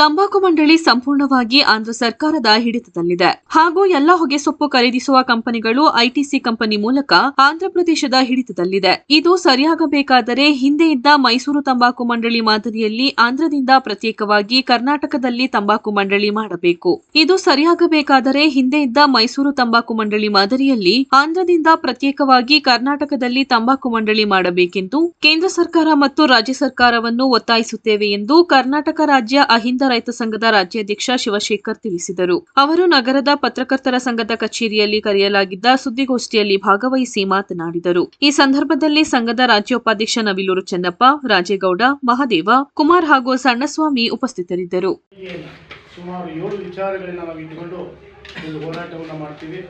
ತಂಬಾಕು ಮಂಡಳಿ ಸಂಪೂರ್ಣವಾಗಿ ಆಂಧ್ರ ಸರ್ಕಾರದ ಹಿಡಿತದಲ್ಲಿದೆ. ಹಾಗೂ ಎಲ್ಲ ಹೊಗೆಸೊಪ್ಪು ಖರೀದಿಸುವ ಕಂಪನಿಗಳು ಐಟಿಸಿ ಕಂಪನಿ ಮೂಲಕ ಆಂಧ್ರಪ್ರದೇಶದ ಹಿಡಿತದಲ್ಲಿದೆ. ಇದು ಸರಿಯಾಗಬೇಕಾದರೆ ಹಿಂದೆ ಇದ್ದ ಮೈಸೂರು ತಂಬಾಕು ಮಂಡಳಿ ಮಾದರಿಯಲ್ಲಿ ಆಂಧ್ರದಿಂದ ಪ್ರತ್ಯೇಕವಾಗಿ ಕರ್ನಾಟಕದಲ್ಲಿ ತಂಬಾಕು ಮಂಡಳಿ ಮಾಡಬೇಕು. ಇದು ಸರಿಯಾಗಬೇಕಾದರೆ ಹಿಂದೆ ಇದ್ದ ಮೈಸೂರು ತಂಬಾಕು ಮಂಡಳಿ ಮಾದರಿಯಲ್ಲಿ ಆಂಧ್ರದಿಂದ ಪ್ರತ್ಯೇಕವಾಗಿ ಕರ್ನಾಟಕದಲ್ಲಿ ತಂಬಾಕು ಮಂಡಳಿ ಮಾಡಬೇಕೆಂದು ಕೇಂದ್ರ ಸರ್ಕಾರ ಮತ್ತು ರಾಜ್ಯ ಸರ್ಕಾರವನ್ನು ಒತ್ತಾಯಿಸುತ್ತೇವೆ ಎಂದು ಕರ್ನಾಟಕ ರಾಜ್ಯ ಅಹಿಂದ ರೈತ ಸಂಘದ ರಾಜ್ಯಾಧ್ಯಕ್ಷ ಶಿವಶೇಖರ್ ತಿಳಿಸಿದರು. ಅವರು ನಗರದ ಪತ್ರಕರ್ತರ ಸಂಘದ ಕಚೇರಿಯಲ್ಲಿ ಕರೆಯಲಾಗಿದ್ದ ಸುದ್ದಿಗೋಷ್ಠಿಯಲ್ಲಿ ಭಾಗವಹಿಸಿ ಮಾತನಾಡಿದರು. ಈ ಸಂದರ್ಭದಲ್ಲಿ ಸಂಘದ ರಾಜ್ಯ ಉಪಾಧ್ಯಕ್ಷ ನವಿಲೂರು ಚೆನ್ನಪ್ಪ, ರಾಜೇಗೌಡ, ಮಹದೇವ, ಕುಮಾರ್ ಹಾಗೂ ಸಣ್ಣಸ್ವಾಮಿ ಉಪಸ್ಥಿತರಿದ್ದರು. ಸುಮಾರು ಏಳು ವಿಚಾರಗಳನ್ನು ನಾವು ಇಟ್ಟುಕೊಂಡು ಒಂದು ಹೋರಾಟವನ್ನು ಮಾಡ್ತೀವಿ.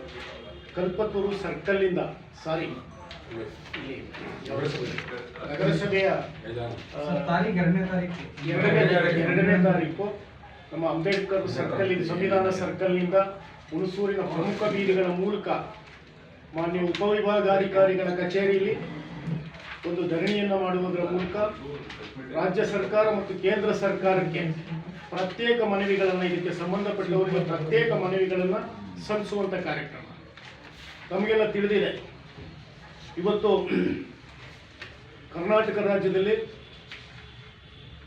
ಕಲ್ಪತೂರು ಸರ್ಕಲ್ನಿಂದ ಸಾರಿ ನಗರಸಭೆಯ ಎರಡನೇ ತಾರೀಕು ನಮ್ಮ ಅಂಬೇಡ್ಕರ್ ಸರ್ಕಲ್ ಸಂವಿಧಾನ ಸರ್ಕಲ್ನಿಂದ ಹುಣಸೂರಿನ ಪ್ರಮುಖ ಬೀದಿಗಳ ಮೂಲಕ ಮಾನ್ಯ ಉಪವಿಭಾಗಾಧಿಕಾರಿಗಳ ಕಚೇರಿಯಲ್ಲಿ ಒಂದು ಧರಣಿಯನ್ನು ಮಾಡುವುದರ ಮೂಲಕ ರಾಜ್ಯ ಸರ್ಕಾರ ಮತ್ತು ಕೇಂದ್ರ ಸರ್ಕಾರಕ್ಕೆ ಪ್ರತ್ಯೇಕ ಮನವಿಗಳನ್ನು ಇದಕ್ಕೆ ಸಂಬಂಧಪಟ್ಟವರಿಗೆ ಪ್ರತ್ಯೇಕ ಮನವಿಗಳನ್ನು ಸಲ್ಲಿಸುವಂಥ ಕಾರ್ಯಕ್ರಮ. ನಮಗೆಲ್ಲ ತಿಳಿದಿದೆ. ಇವತ್ತು ಕರ್ನಾಟಕ ರಾಜ್ಯದಲ್ಲಿ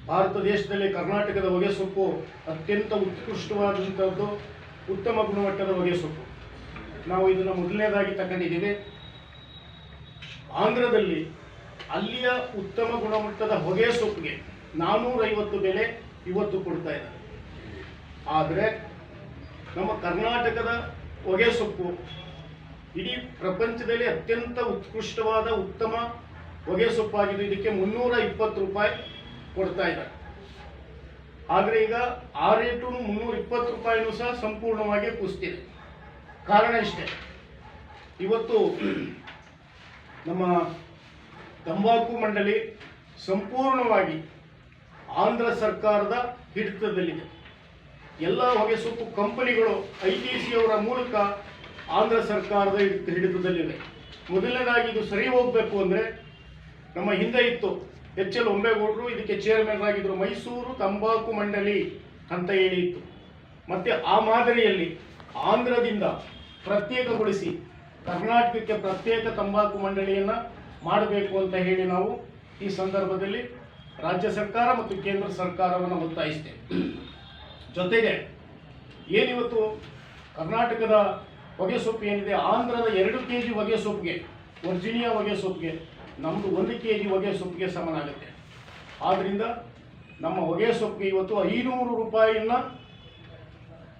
ಭಾರತ ದೇಶದಲ್ಲಿ ಕರ್ನಾಟಕದ ಹೊಗೆ ಸೊಪ್ಪು ಅತ್ಯಂತ ಉತ್ಕೃಷ್ಟವಾದಂಥದ್ದು ಉತ್ತಮ ಗುಣಮಟ್ಟದ ಹೊಗೆ ಸೊಪ್ಪು. ನಾವು ಇದನ್ನು ಮೊದಲನೇದಾಗಿ ತಗೊಂಡಿದ್ದೀವಿ. ಆಂಧ್ರದಲ್ಲಿ ಅಲ್ಲಿಯ ಉತ್ತಮ ಗುಣಮಟ್ಟದ ಹೊಗೆ ಸೊಪ್ಪಿಗೆ ನಾನ್ನೂರೈವತ್ತು ಬೆಲೆ ಇವತ್ತು ಕೊಡ್ತಾ ಇದ್ದಾರೆ. ಆದರೆ ನಮ್ಮ ಕರ್ನಾಟಕದ ಹೊಗೆ ಸೊಪ್ಪು ಇಡೀ ಪ್ರಪಂಚದಲ್ಲಿ ಅತ್ಯಂತ ಉತ್ಕೃಷ್ಟವಾದ ಉತ್ತಮ ಹೊಗೆ ಸೊಪ್ಪಾಗಿದ್ದು ಇದಕ್ಕೆ ಮುನ್ನೂರ ಇಪ್ಪತ್ತು ರೂಪಾಯಿ ಕೊಡ್ತಾ ಇದ್ದಾರೆ. ಆದರೆ ಈಗ ಆ ರೇಟು ಮುನ್ನೂರ ಇಪ್ಪತ್ತು ರೂಪಾಯಿನೂ ಸಹ ಸಂಪೂರ್ಣವಾಗಿ ಕುಸ್ತಿದೆ ಕಾರಣ ಇಷ್ಟೇ. ಇವತ್ತು ನಮ್ಮ ತಂಬಾಕು ಮಂಡಳಿ ಸಂಪೂರ್ಣವಾಗಿ ಆಂಧ್ರ ಸರ್ಕಾರದ ಹಿಡಿತದಲ್ಲಿದೆ. ಎಲ್ಲ ಹೊಗೆಸೊಪ್ಪು ಕಂಪನಿಗಳು, ಐ ಟಿ ಸಿ ಅವರ ಮೂಲಕ ಆಂಧ್ರ ಸರ್ಕಾರದ ಹಿಡಿತ ಹಿಡಿತದಲ್ಲಿದೆ. ಮೊದಲನೇದಾಗಿ ಇದು ಸರಿ ಹೋಗಬೇಕು ಅಂದರೆ ನಮ್ಮ ಹಿಂದೆ ಇತ್ತು. ಎಚ್ ಎಲ್ ಒಂಬೇಗೌಡರು ಇದಕ್ಕೆ ಚೇರ್ಮನ್ ಆಗಿದ್ರು ಮೈಸೂರು, ತಂಬಾಕು ಮಂಡಳಿ ಅಂತ ಹೇಳಿತ್ತು ಮತ್ತೆ ಆ ಮಾದರಿಯಲ್ಲಿ ಆಂಧ್ರದಿಂದ ಪ್ರತ್ಯೇಕಗೊಳಿಸಿ ಕರ್ನಾಟಕಕ್ಕೆ ಪ್ರತ್ಯೇಕ ತಂಬಾಕು ಮಂಡಳಿಯನ್ನು ಮಾಡಬೇಕು ಅಂತ ಹೇಳಿ ನಾವು ಈ ಸಂದರ್ಭದಲ್ಲಿ ರಾಜ್ಯ ಸರ್ಕಾರ ಮತ್ತು ಕೇಂದ್ರ ಸರ್ಕಾರವನ್ನು ಒತ್ತಾಯಿಸ್ತೇವೆ. ಜೊತೆಗೆ ಏನಿವತ್ತು ಕರ್ನಾಟಕದ ಹೊಗೆ ಸೊಪ್ಪು ಏನಿದೆ? ಆಂಧ್ರದ ಎರಡು ಕೆ ಜಿ ಹೊಗೆ ಸೊಪ್ಪಿಗೆ, ವರ್ಜಿನಿಯಾ ಹೊಗೆ ಸೊಪ್ಪಿಗೆ ನಮ್ಮದು ಒಂದು ಕೆ ಜಿ ಹೊಗೆ ಸೊಪ್ಪಿಗೆ ಸಮನಾಗುತ್ತೆ. ಆದ್ದರಿಂದ ನಮ್ಮ ಹೊಗೆ ಸೊಪ್ಪಿಗೆ ಇವತ್ತು ಐನೂರು ರೂಪಾಯಿನ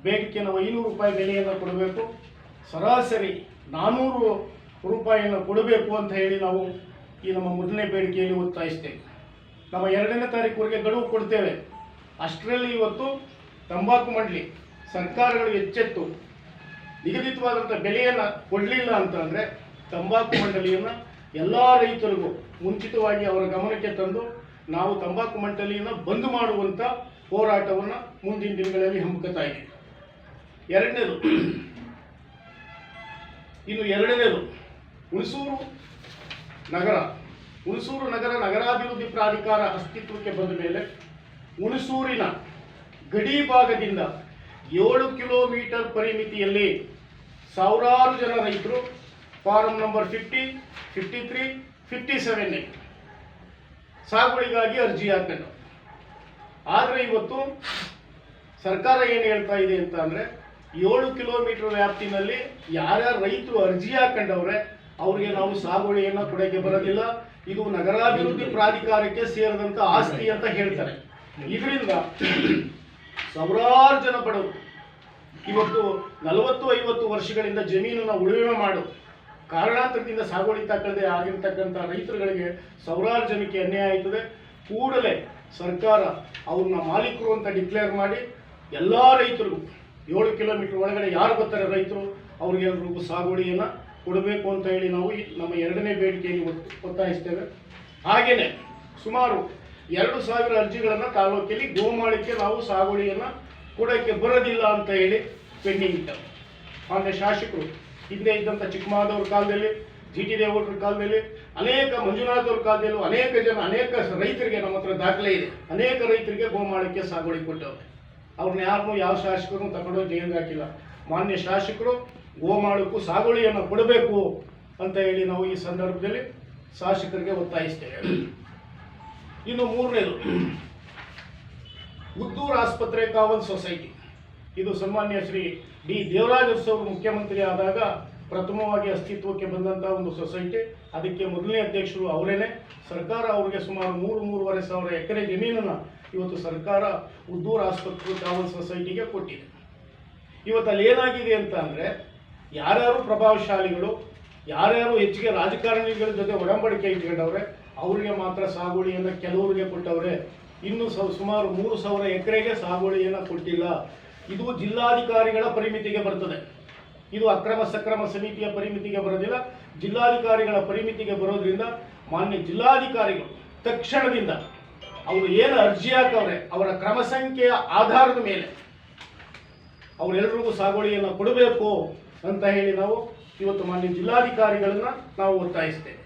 ಬೇಡಿಕೆ ನಾವು ಐನೂರು ರೂಪಾಯಿ ಬೆಲೆಯನ್ನು ಕೊಡಬೇಕು. ಸರಾಸರಿ ನಾನ್ನೂರು ರೂಪಾಯಿಯನ್ನು ಕೊಡಬೇಕು ಅಂತ ಹೇಳಿ ನಾವು ಈ ನಮ್ಮ ಮೊದಲನೇ ಬೇಡಿಕೆಯಲ್ಲಿ ಒತ್ತಾಯಿಸ್ತೇವೆ. ನಮ್ಮ ಎರಡನೇ ತಾರೀಕುವರೆಗೆ ಗಡುವು ಕೊಡ್ತೇವೆ. ಅಷ್ಟರಲ್ಲಿ ಇವತ್ತು ತಂಬಾಕು ಮಂಡಳಿ, ಸರ್ಕಾರಗಳು ಎಚ್ಚೆತ್ತು ನಿಗದಿತವಾದಂಥ ಬೆಲೆಯನ್ನು ಕೊಡಲಿಲ್ಲ ಅಂತಂದರೆ ತಂಬಾಕು ಮಂಡಳಿಯನ್ನು ಎಲ್ಲ ರೈತರಿಗೂ ಮುಂಚಿತವಾಗಿ ಅವರ ಗಮನಕ್ಕೆ ತಂದು ನಾವು ತಂಬಾಕು ಮಂಡಳಿಯನ್ನು ಬಂದ್ ಮಾಡುವಂಥ ಹೋರಾಟವನ್ನು ಮುಂದಿನ ದಿನಗಳಲ್ಲಿ ಹಮ್ಮಿಕೊತಾ ಇದ್ದೀವಿ. ಎರಡನೇದು, ಇನ್ನು ಎರಡನೇದು, ಹುಣಸೂರು ನಗರ ಹುಣಸೂರು ನಗರ ನಗರಾಭಿವೃದ್ಧಿ ಪ್ರಾಧಿಕಾರ ಅಸ್ತಿತ್ವಕ್ಕೆ ಬಂದ ಮೇಲೆ ಹುಣಸೂರಿನ ಗಡಿ ಭಾಗದಿಂದ ಏಳು ಕಿಲೋಮೀಟರ್ ಪರಿಮಿತಿಯಲ್ಲಿ ಸಾವಿರಾರು ಜನ ರೈತರು form number fifty fifty three fifty seven ಸಾಗುವಳಿಗಾಗಿ ಅರ್ಜಿ ಹಾಕೊಂಡು ಆದರೆ ಇವತ್ತು ಸರ್ಕಾರ ಏನು ಹೇಳ್ತಾ ಇದೆ ಅಂತ ಅಂದರೆ ಏಳು ಕಿಲೋಮೀಟರ್ ವ್ಯಾಪ್ತಿನಲ್ಲಿ ಯಾರ್ಯಾರು ರೈತರು ಅರ್ಜಿ ಹಾಕೊಂಡವ್ರೆ, ಅವರಿಗೆ ನಾವು ಸಾಗುವಳಿಯನ್ನು ಕೊಡೋಕ್ಕೆ ಬರೋದಿಲ್ಲ. ಇದು ನಗರಾಭಿವೃದ್ಧಿ ಪ್ರಾಧಿಕಾರಕ್ಕೆ ಸೇರಿದಂಥ ಆಸ್ತಿ ಅಂತ ಹೇಳ್ತಾರೆ. ಇದರಿಂದ ಸಾವಿರಾರು ಜನ ಬಡವರು ಇವತ್ತು ನಲವತ್ತು ಐವತ್ತು ವರ್ಷಗಳಿಂದ ಜಮೀನನ್ನು ಉಳುಮೆ ಮಾಡು. ಕಾರಣಾಂತರದಿಂದ ಸಾಗುವಳಿ ತಕ್ಕದೇ ಆಗಿರ್ತಕ್ಕಂಥ ರೈತರುಗಳಿಗೆ ಸಾವಿರಾರು ಜನಕ್ಕೆ ಅನ್ಯಾಯ ಆಯ್ತದೆ. ಕೂಡಲೇ ಸರ್ಕಾರ ಅವ್ರನ್ನ ಮಾಲೀಕರು ಅಂತ ಡಿಕ್ಲೇರ್ ಮಾಡಿ ಎಲ್ಲ ರೈತರು ಏಳು ಕಿಲೋಮೀಟರ್ ಒಳಗಡೆ ಯಾರು ಬರ್ತಾರೆ ರೈತರು? ಅವ್ರಿಗೆಲ್ರಿಗೂ ಸಾಗುವಳಿಯನ್ನು ಕೊಡಬೇಕು ಅಂತ ಹೇಳಿ ನಾವು ನಮ್ಮ ಎರಡನೇ ಬೇಡಿಕೆಯಲ್ಲಿ ಒತ್- ಒತ್ತಾಯಿಸ್ತೇವೆ. ಹಾಗೆಯೇ ಸುಮಾರು ಎರಡು ಸಾವಿರ ಅರ್ಜಿಗಳನ್ನು ತಾಲೂಕಿನಲ್ಲಿ ಗೋಮಾಳಿಕೆ ನಾವು ಸಾಗುವಳಿಯನ್ನು ಕೊಡೋಕ್ಕೆ ಬರೋದಿಲ್ಲ ಅಂತ ಹೇಳಿ ಪೆಂಡಿಂಗ್ ಇದ್ದ ಮಾನ್ಯ ಶಾಸಕರು, ಹಿಂದೆ ಇದ್ದಂಥ ಚಿಕ್ಕಮಾದವ್ರ ಕಾಲದಲ್ಲಿ, ಜಿ ಟಿ ದೇವರ ಕಾಲದಲ್ಲಿ, ಅನೇಕ ಮಂಜುನಾಥ್ ಅವ್ರ ಕಾಲದಲ್ಲೂ ಅನೇಕ ಜನ, ಅನೇಕ ರೈತರಿಗೆ ನಮ್ಮ ಹತ್ರ ದಾಖಲೆ ಇದೆ. ಅನೇಕ ರೈತರಿಗೆ ಗೋಮಾಳಕ್ಕೆ ಸಾಗುವಳಿ ಕೊಟ್ಟವ್ರೆ. ಅವ್ರನ್ನ ಯಾರನ್ನೂ ಯಾವ ಶಾಸಕರು ತಗೊಂಡೋಗಿ ಜೈಲಿಗೆ ಹಾಕಿಲ್ಲ. ಮಾನ್ಯ ಶಾಸಕರು, ಗೋಮಾಳಕ್ಕೂ ಸಾಗುವಳಿಯನ್ನು ಕೊಡಬೇಕು ಅಂತ ಹೇಳಿ ನಾವು ಈ ಸಂದರ್ಭದಲ್ಲಿ ಶಾಸಕರಿಗೆ ಒತ್ತಾಯಿಸ್ತೇವೆ. ಇನ್ನು ಮೂರನೇದು ಉದ್ದೂರು ಆಸ್ಪತ್ರೆ ಕಾವಲ್ ಸೊಸೈಟಿ. ಇದು ಸನ್ಮಾನ್ಯ ಶ್ರೀ ಡಿ ದೇವರಾಜ ಅವರು ಮುಖ್ಯಮಂತ್ರಿ ಆದಾಗ ಪ್ರಥಮವಾಗಿ ಅಸ್ತಿತ್ವಕ್ಕೆ ಬಂದಂಥ ಒಂದು ಸೊಸೈಟಿ. ಅದಕ್ಕೆ ಮೊದಲನೇ ಅಧ್ಯಕ್ಷರು ಅವರೇನೆ. ಸರ್ಕಾರ ಅವರಿಗೆ ಸುಮಾರು ಮೂರು, ಮೂರುವರೆ ಸಾವಿರ ಎಕರೆ ಜಮೀನನ್ನು ಇವತ್ತು ಸರ್ಕಾರ ಉದ್ದೂರು ಆಸ್ಪತ್ರೆ ಕಾವಲ್ ಸೊಸೈಟಿಗೆ ಕೊಟ್ಟಿದೆ. ಇವತ್ತು ಅಲ್ಲಿ ಏನಾಗಿದೆ ಅಂತ ಅಂದರೆ, ಯಾರ್ಯಾರು ಪ್ರಭಾವಶಾಲಿಗಳು, ಯಾರ್ಯಾರು ಹೆಚ್ಚಿಗೆ ರಾಜಕಾರಣಿಗಳ ಜೊತೆ ಒಡಂಬಡಿಕೆ ಇಟ್ಕೊಂಡವ್ರೆ, ಅವರಿಗೆ ಮಾತ್ರ ಸಾಗುವಳಿಯನ್ನು ಕೆಲವರಿಗೆ ಕೊಟ್ಟವ್ರೆ ಇನ್ನು ಸುಮಾರು ಮೂರು ಸಾವಿರ ಎಕರೆಗೆ ಸಾಗುವಳಿಯನ್ನು ಕೊಟ್ಟಿಲ್ಲ. ಇದು ಜಿಲ್ಲಾಧಿಕಾರಿಗಳ ಪರಿಮಿತಿಗೆ ಬರ್ತದೆ. ಇದು ಅಕ್ರಮ ಸಕ್ರಮ ಸಮಿತಿಯ ಪರಿಮಿತಿಗೆ ಬರೋದಿಲ್ಲ. ಜಿಲ್ಲಾಧಿಕಾರಿಗಳ ಪರಿಮಿತಿಗೆ ಬರೋದ್ರಿಂದ ಮಾನ್ಯ ಜಿಲ್ಲಾಧಿಕಾರಿಗಳು ತಕ್ಷಣದಿಂದ ಅವರು ಏನು ಅರ್ಜಿ ಹಾಕವ್ರೆ, ಅವರ ಕ್ರಮ ಸಂಖ್ಯೆಯ ಆಧಾರದ ಮೇಲೆ ಅವರೆಲ್ಲರಿಗೂ ಸಾಗುವಳಿಯನ್ನು ಕೊಡಬೇಕು ಅಂತ ಹೇಳಿ ನಾವು ಇವತ್ತು ಮಾನ್ಯ ಜಿಲ್ಲಾಧಿಕಾರಿಗಳನ್ನ ನಾವು ಒತ್ತಾಯಿಸ್ತೇವೆ.